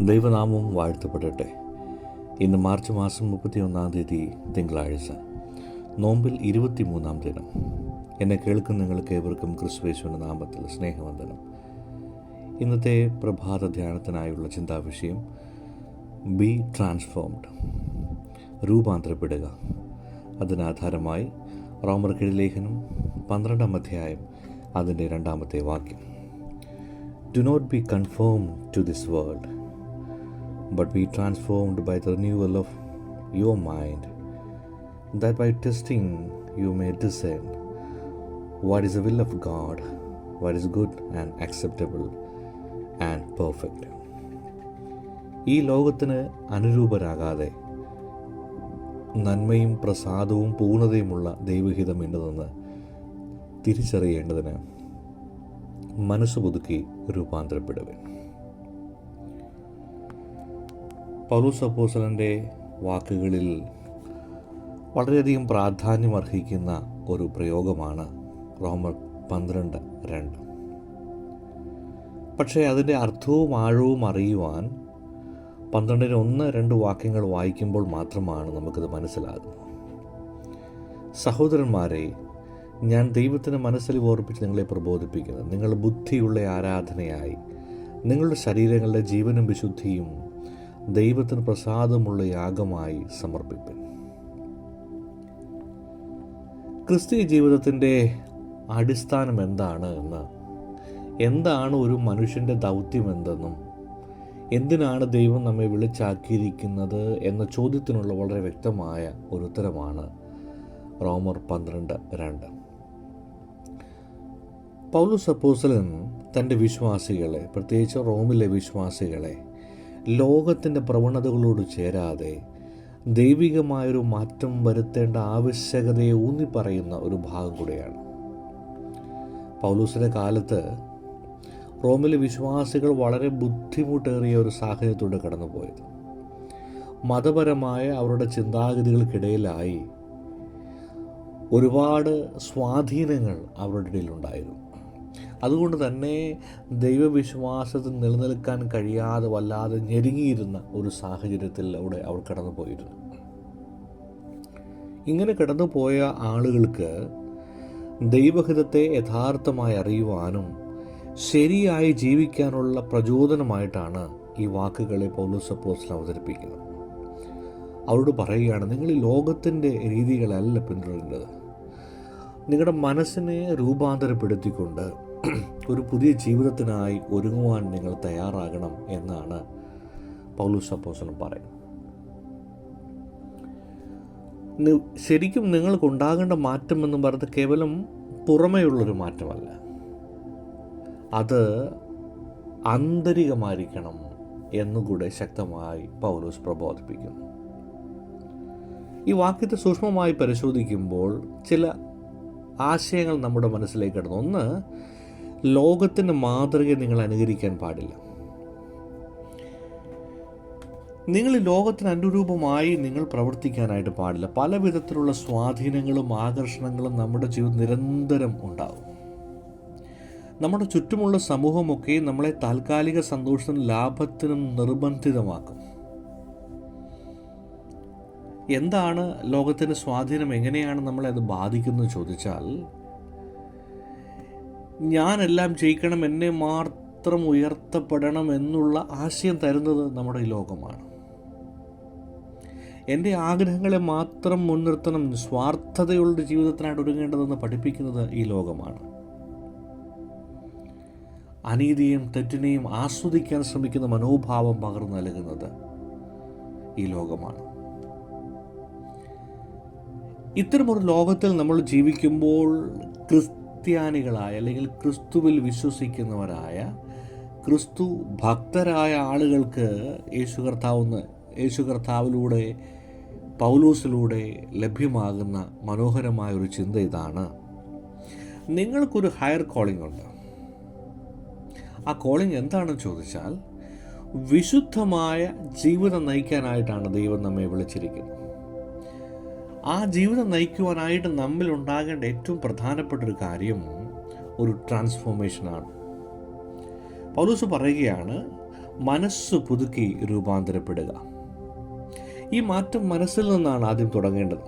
ദൈവനാമം വാഴ്ത്തപ്പെടട്ടെ. ഇന്ന് മാർച്ച് മാസം മുപ്പത്തിയൊന്നാം തീയതി തിങ്കളാഴ്ച. നോമ്പിൽ ഇരുപത്തിമൂന്നാം ദിനം. എന്നെ കേൾക്കുന്ന നിങ്ങൾക്ക് ഏവർക്കും ക്രിസ്വേശുവിന്റെ നാമത്തിൽ സ്നേഹവന്ദനം. ഇന്നത്തെ പ്രഭാത ധ്യാനത്തിനായുള്ള ചിന്താവിഷയം ബി ട്രാൻസ്ഫോംഡ് രൂപാന്തരപ്പെടുക. അതിനാധാരമായി റോമർ ലേഖനം പന്ത്രണ്ടാം അധ്യായം അതിന്റെ രണ്ടാമത്തെ വാക്യം. Do not be confirm to this world but be transformed by the renewal of your mind, that by testing you may discern what is the will of God, what is good and acceptable and perfect. ഈ ലോകത്തിന് അനുരൂപരാകാതെ നന്മയും പ്രസാദവും പൂർണതയുമുള്ള ദൈവഹിതം എന്നതെന്ന് തിരിച്ചറിയേണ്ടതിന് മനസ്സ് പുതുക്കി രൂപാന്തരപ്പെടുവൻ പൗലൂസ് അപ്പോസലന്റെ വാക്കുകളിൽ വളരെയധികം പ്രാധാന്യം അർഹിക്കുന്ന ഒരു പ്രയോഗമാണ് റോമർ പന്ത്രണ്ട് രണ്ട്. പക്ഷേ അതിന്റെ അർത്ഥവും ആഴവും അറിയുവാൻ പന്ത്രണ്ടിന് ഒന്ന് രണ്ട് വാക്യങ്ങൾ വായിക്കുമ്പോൾ മാത്രമാണ് നമുക്കത് മനസ്സിലാകുന്നത്. സഹോദരന്മാരെ ഞാൻ ദൈവത്തിന് മനസ്സിൽ ഓർപ്പിച്ച് നിങ്ങളെ പ്രബോധിപ്പിക്കുന്നത് നിങ്ങൾ ബുദ്ധിയുള്ള ആരാധനയായി. നിങ്ങളുടെ ശരീരങ്ങളുടെ ജീവനും വിശുദ്ധിയും ദൈവത്തിന് പ്രസാദമുള്ള യാഗമായി സമർപ്പിപ്പൻ. ക്രിസ്തീയ ജീവിതത്തിന്റെ അടിസ്ഥാനം എന്താണ് എന്ന്? എന്താണ് ഒരു മനുഷ്യന്റെ ദൗത്യം എന്തെന്നും എന്തിനാണ് ദൈവം നമ്മെ വിളിച്ചാക്കിയിരിക്കുന്നത് എന്ന ചോദ്യത്തിനുള്ള വളരെ വ്യക്തമായ ഒരു ഉത്തരമാണ് റോമർ പന്ത്രണ്ട് രണ്ട്. പൗലു സപ്പോസലൻ തന്റെ വിശ്വാസികളെ പ്രത്യേകിച്ച് റോമിലെ വിശ്വാസികളെ ലോകത്തിന്റെ പ്രവണതകളോട് ചേരാതെ ദൈവികമായൊരു മാറ്റം വരുത്തേണ്ട ആവശ്യകതയെ ഊന്നിപ്പറയുന്ന ഒരു ഭാഗം കൂടെയാണ്. പൗലൂസിന്റെ കാലത്ത് റോമിലെ വിശ്വാസികൾ വളരെ ബുദ്ധിമുട്ടേറിയ ഒരു സാഹചര്യത്തോടെ കടന്നുപോയത്. മതപരമായ അവരുടെ ചിന്താഗതികൾക്കിടയിലായി ഒരുപാട് സ്വാധീനങ്ങൾ അവരുടെ ഇടയിലുണ്ടായിരുന്നു. അതുകൊണ്ട് തന്നെ ദൈവവിശ്വാസത്തിൽ നിലനിൽക്കാൻ കഴിയാതെ വല്ലാതെ ഞെരുങ്ങിയിരുന്ന ഒരു സാഹചര്യത്തിലൂടെ അവർ കടന്നുപോയിരുന്നു ഇങ്ങനെ കടന്നുപോയ ആളുകൾക്ക് ദൈവഹിതത്തെ യഥാർത്ഥമായി അറിയുവാനും ശരിയായി ജീവിക്കാനുള്ള പ്രചോദനമായിട്ടാണ് ഈ വാക്കുകളെ പൗലോസപ്പോസിൽ അവതരിപ്പിക്കുന്നത്. അവരോട് പറയുകയാണ് നിങ്ങൾ ഈ ലോകത്തിന്റെ രീതികളല്ല പിന്തുടരേണ്ടത്. നിങ്ങളുടെ മനസ്സിനെ രൂപാന്തരപ്പെടുത്തിക്കൊണ്ട് ഒരു പുതിയ ജീവിതത്തിനായി ഒരുങ്ങുവാൻ നിങ്ങൾ തയ്യാറാകണം എന്നാണ് പൗലൂസ് അപ്പോസനം പറയുന്നത്. ശരിക്കും നിങ്ങൾക്കുണ്ടാകേണ്ട മാറ്റം എന്ന് പറയുന്നത് കേവലം പുറമേയുള്ളൊരു മാറ്റമല്ല. അത് ആന്തരികമായിരിക്കണം എന്നുകൂടെ ശക്തമായി പൗലോസ് പ്രബോധിപ്പിക്കുന്നു. ഈ വാക്യത്തെ സൂക്ഷ്മമായി പരിശോധിക്കുമ്പോൾ ചില ആശയങ്ങൾ നമ്മുടെ മനസ്സിലേക്ക് കിടന്നു. ഒന്ന് ലോകത്തിന്റെ മാതൃക നിങ്ങൾ അനുകരിക്കാൻ പാടില്ല. നിങ്ങൾ ലോകത്തിന് അനുരൂപമായി നിങ്ങൾ പ്രവർത്തിക്കാനായിട്ട് പാടില്ല. പല വിധത്തിലുള്ള സ്വാധീനങ്ങളും ആകർഷണങ്ങളും നമ്മുടെ ജീവിതം നിരന്തരം ഉണ്ടാകും നമ്മുടെ ചുറ്റുമുള്ള സമൂഹമൊക്കെ നമ്മളെ താൽക്കാലിക സന്തോഷത്തിനും ലാഭത്തിനും നിർബന്ധിതമാക്കും. എന്താണ് ലോകത്തിന്റെ സ്വാധീനം? എങ്ങനെയാണ് നമ്മളെ അത് ബാധിക്കുന്നത് ചോദിച്ചാൽ ഞാനെല്ലാം ജയിക്കണം എന്നെ മാത്രം ഉയർത്തപ്പെടണം എന്നുള്ള ആശയം തരുന്നത് നമ്മുടെ ഈ ലോകമാണ്. എന്റെ ആഗ്രഹങ്ങളെ മാത്രം മുൻനിർത്തണം സ്വാർത്ഥതയുള്ള ജീവിതത്തിനായിട്ട് ഒരുങ്ങേണ്ടതെന്ന് പഠിപ്പിക്കുന്നത് ഈ ലോകമാണ്. അനീതിയും തെറ്റിനെയും ആസ്വദിക്കാൻ ശ്രമിക്കുന്ന മനോഭാവം പകർന്നു നൽകുന്നത് ഈ ലോകമാണ്. ഇത്തരമൊരു ലോകത്തിൽ നമ്മൾ ജീവിക്കുമ്പോൾ ക്രിസ്ത്യാനികളായ അല്ലെങ്കിൽ ക്രിസ്തുവിൽ വിശ്വസിക്കുന്നവരായ ക്രിസ്തു ഭക്തരായ ആളുകൾക്ക് യേശു കർത്താവ് യേശു കർത്താവിലൂടെ പൗലൂസിലൂടെ ലഭ്യമാകുന്ന മനോഹരമായ ഒരു ചിന്ത ഇതാണ്. നിങ്ങൾക്കൊരു ഹയർ കോളിംഗ് ഉണ്ട്. ആ കോളിംഗ് എന്താണെന്ന് ചോദിച്ചാൽ വിശുദ്ധമായ ജീവിതം നയിക്കാനായിട്ടാണ് ദൈവം നമ്മെ വിളിച്ചിരിക്കുന്നത്. ആ ജീവിതം നയിക്കുവാനായിട്ട് നമ്മിൽ ഉണ്ടാകേണ്ട ഏറ്റവും പ്രധാനപ്പെട്ട ഒരു കാര്യം ഒരു ട്രാൻസ്ഫോർമേഷനാണ് പൗലൂസ് പറയുകയാണ് മനസ്സ് പുതുക്കി രൂപാന്തരപ്പെടുക. ഈ മാറ്റം മനസ്സിൽ നിന്നാണ് ആദ്യം തുടങ്ങേണ്ടത്.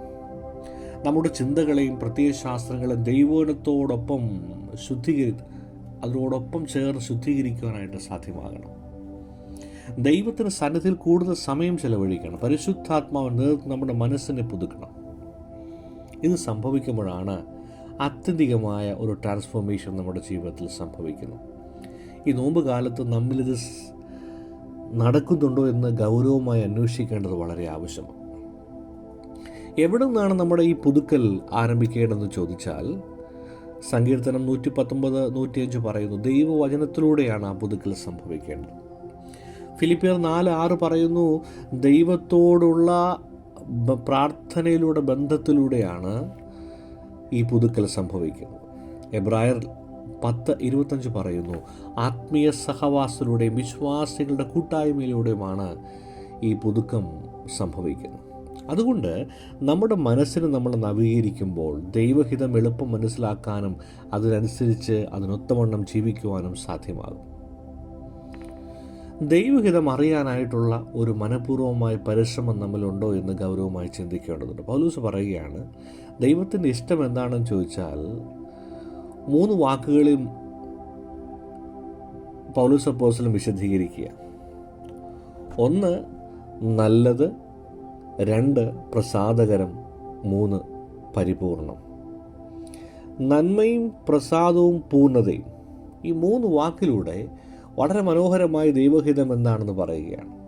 നമ്മുടെ ചിന്തകളെയും പ്രത്യയശാസ്ത്രങ്ങളെയും ദൈവത്തോടൊപ്പം ശുദ്ധീകരി അതിനോടൊപ്പം ചേർന്ന് ശുദ്ധീകരിക്കുവാനായിട്ട് സാധ്യമാകണം. ദൈവത്തിന് സന്നിധിയിൽ കൂടുതൽ സമയം ചെലവഴിക്കണം. പരിശുദ്ധാത്മാവ് നേതൃത്വം നമ്മുടെ മനസ്സിനെ പുതുക്കണം. ഇത് സംഭവിക്കുമ്പോഴാണ് അത്യന്തികമായ ഒരു ട്രാൻസ്ഫോർമേഷൻ നമ്മുടെ ജീവിതത്തിൽ സംഭവിക്കുന്നു ഈ നോമ്പ് കാലത്ത് നമ്മളിത് നടക്കുന്നുണ്ടോ എന്ന് ഗൗരവമായി അന്വേഷിക്കേണ്ടത് വളരെ ആവശ്യമാണ്. എവിടെ നിന്നാണ് നമ്മുടെ ഈ പുതുക്കൽ ആരംഭിക്കേണ്ടതെന്ന് ചോദിച്ചാൽ സങ്കീർത്തനം നൂറ്റി പത്തൊമ്പത് നൂറ്റിയഞ്ച് പറയുന്നു ദൈവവചനത്തിലൂടെയാണ് ആ പുതുക്കൽ സംഭവിക്കേണ്ടത്. ഫിലിപ്പിയർ നാല് ആറ് പറയുന്നു ദൈവത്തോടുള്ള പ്രാർത്ഥനയിലൂടെ ബന്ധത്തിലൂടെയാണ് ഈ പുതുക്കൽ സംഭവിക്കുന്നത്. എബ്രായർ പത്ത് ഇരുപത്തഞ്ച് പറയുന്നു ആത്മീയ സഹവാസത്തിലൂടെയും വിശ്വാസികളുടെ കൂട്ടായ്മയിലൂടെയുമാണ് ഈ പുതുക്കം സംഭവിക്കുന്നത്. അതുകൊണ്ട് നമ്മുടെ മനസ്സിനെ നമ്മൾ നവീകരിക്കുമ്പോൾ ദൈവഹിതം എളുപ്പം മനസ്സിലാക്കാനും അതിനനുസരിച്ച് അതിനൊത്തവണ്ണം ജീവിക്കുവാനും സാധ്യമാകും. ദൈവഹിതം അറിയാനായിട്ടുള്ള ഒരു മനഃപൂർവമായ പരിശ്രമം നമ്മളുണ്ടോ എന്ന് ഗൗരവമായി ചിന്തിക്കേണ്ടതുണ്ട്. പൗലൂസ് പറയുകയാണ് ദൈവത്തിന്റെ ഇഷ്ടം എന്താണെന്ന് ചോദിച്ചാൽ മൂന്ന് വാക്കുകളിൽ പൗലൂസ് അപ്പോസിലും വിശദീകരിക്കുക ഒന്ന് നല്ലത്. രണ്ട് പ്രസാദകരം. മൂന്ന് പരിപൂർണം. നന്മയും പ്രസാദവും പൂർണതയും. ഈ മൂന്ന് വാക്കിലൂടെ വളരെ മനോഹരമായ ദൈവഹിതം എന്താണെന്ന് പറയുകയാണ്.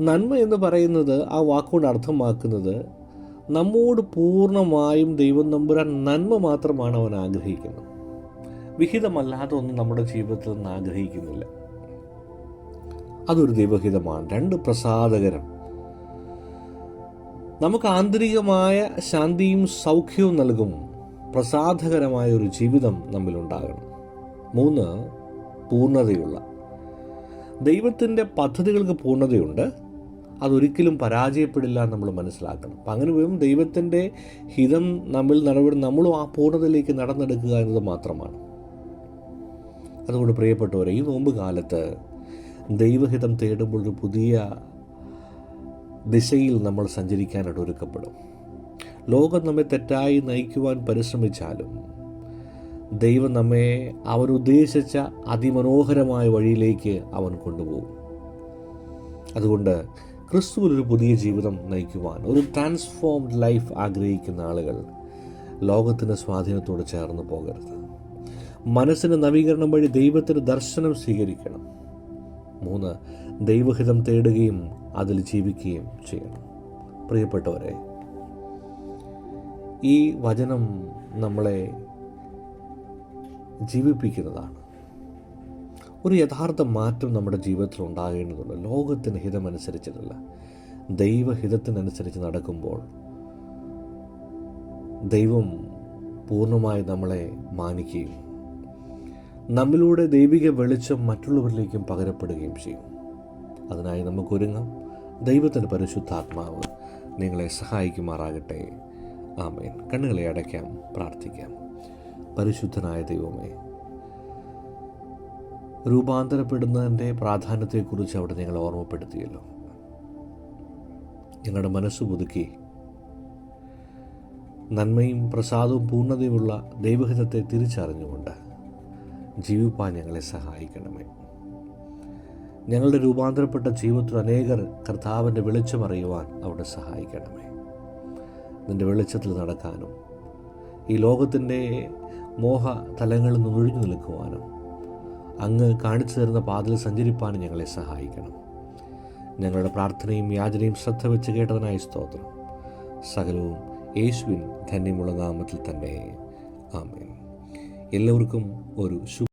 നന്മ എന്ന് പറയുന്നത് ആ വാക്കുകൊണ്ട് അർത്ഥമാക്കുന്നത് നമ്മോട് പൂർണമായും ദൈവം നമ്പുരാൻ നന്മ മാത്രമാണ് അവൻ ആഗ്രഹിക്കുന്നത്. വിഹിതമല്ലാതെ ഒന്നും നമ്മുടെ ജീവിതത്തിൽ നിന്ന് ആഗ്രഹിക്കുന്നില്ല. അതൊരു ദൈവഹിതമാണ്. രണ്ട് പ്രസാദകരം. നമുക്ക് ആന്തരികമായ ശാന്തിയും സൗഖ്യവും നൽകും പ്രസാദകരമായ ഒരു ജീവിതം നമ്മിലുണ്ടാകണം. മൂന്ന് പൂർണതയുള്ള. ദൈവത്തിന്റെ പദ്ധതികൾക്ക് പൂർണതയുണ്ട്. അതൊരിക്കലും പരാജയപ്പെടില്ല എന്ന് നമ്മൾ മനസ്സിലാക്കണം. അപ്പം അങ്ങനെ വരും ദൈവത്തിന്റെ ഹിതം നമ്മിൽ നടപടി നമ്മളും ആ പൂർണതയിലേക്ക് നടന്നെടുക്കുക എന്നത് മാത്രമാണ്. അതുകൊണ്ട് പ്രിയപ്പെട്ടവരെ ഈ നോമ്പ് കാലത്ത് ദൈവഹിതം തേടുമ്പോൾ ഒരു പുതിയ ദിശയിൽ നമ്മൾ സഞ്ചരിക്കാനായിട്ട് ഒരുക്കപ്പെടും ലോകം നമ്മെ തെറ്റായി നയിക്കുവാൻ പരിശ്രമിച്ചാലും ദൈവം നമ്മെ അവൻ ഉദ്ദേശിച്ച അതിമനോഹരമായ വഴിയിലേക്ക് അവൻ കൊണ്ടുപോകും. അതുകൊണ്ട് ക്രിസ്തുവിൽ ഒരു പുതിയ ജീവിതം നയിക്കുവാൻ ഒരു ട്രാൻസ്ഫോംഡ് ലൈഫ് ആഗ്രഹിക്കുന്ന ആളുകൾ ലോകത്തിന്റെ സ്വാധീനത്തോട് ചേർന്ന് പോകരുത്. മനസ്സിന്റെ നവീകരണം വഴി ദൈവത്തിന് ദർശനം സ്വീകരിക്കണം. മൂന്ന് ദൈവഹിതം തേടുകയും അതിൽ ജീവിക്കുകയും ചെയ്യണം. പ്രിയപ്പെട്ടവരെ ഈ വചനം നമ്മളെ ജീവിപ്പിക്കുന്നതാണ്. ഒരു യഥാർത്ഥ മാറ്റം നമ്മുടെ ജീവിതത്തിൽ ഉണ്ടാകേണ്ടതുണ്ട്. ലോകത്തിന് ഹിതമനുസരിച്ചിട്ടല്ല. ദൈവഹിതത്തിനനുസരിച്ച് നടക്കുമ്പോൾ ദൈവം പൂർണമായി നമ്മളെ മാനിക്കുകയും നമ്മിലൂടെ ദൈവിക വെളിച്ചം മറ്റുള്ളവരിലേക്കും പകരപ്പെടുകയും ചെയ്യും. അതിനായി നമുക്കൊരുങ്ങാം. ദൈവത്തിന്റെ പരിശുദ്ധാത്മാവ് നിങ്ങളെ സഹായിക്കുമാറാകട്ടെ. ആമേൻ. കണ്ണുകളെ അടയ്ക്കാം പ്രാർത്ഥിക്കാം. പരിശുദ്ധനായ ദൈവമേ രൂപാന്തരപ്പെടുന്നതിന്റെ പ്രാധാന്യത്തെക്കുറിച്ച് അവിടെ നിങ്ങൾ ഓർമ്മപ്പെടുത്തിയല്ലോ. ഞങ്ങളുടെ മനസ്സ് പുതുക്കി. നന്മയും പ്രസാദവും പൂർണതയുമുള്ള ദൈവഹിതത്തെ തിരിച്ചറിഞ്ഞുകൊണ്ട് ജീവിപ്പാൻ ഞങ്ങളെ സഹായിക്കണമേ. ഞങ്ങളുടെ രൂപാന്തരപ്പെട്ട ജീവിതത്തിൽ അനേകർ കർത്താവിന്റെ വെളിച്ചം അറിയുവാൻ അവിടെ സഹായിക്കണമേ. നിന്റെ വെളിച്ചത്തിൽ നടക്കാനും ഈ ലോകത്തിന്റെ മോഹ തലങ്ങളിൽ നിന്ന് ഒഴിഞ്ഞു നിൽക്കുവാനും അങ്ങ് കാണിച്ചു തരുന്ന പാതയിൽ സഞ്ചരിപ്പാനും ഞങ്ങളെ സഹായിക്കണം. ഞങ്ങളുടെ പ്രാർത്ഥനയും യാചനയും ശ്രദ്ധ വെച്ച് കേട്ടതിനായി സ്തോത്രം. സകലവും യേശുവിൻ ധന്യമുള്ള നാമത്തിൽ തന്നെ. ആമേൻ. എല്ലാവർക്കും ഒരു ശുഭ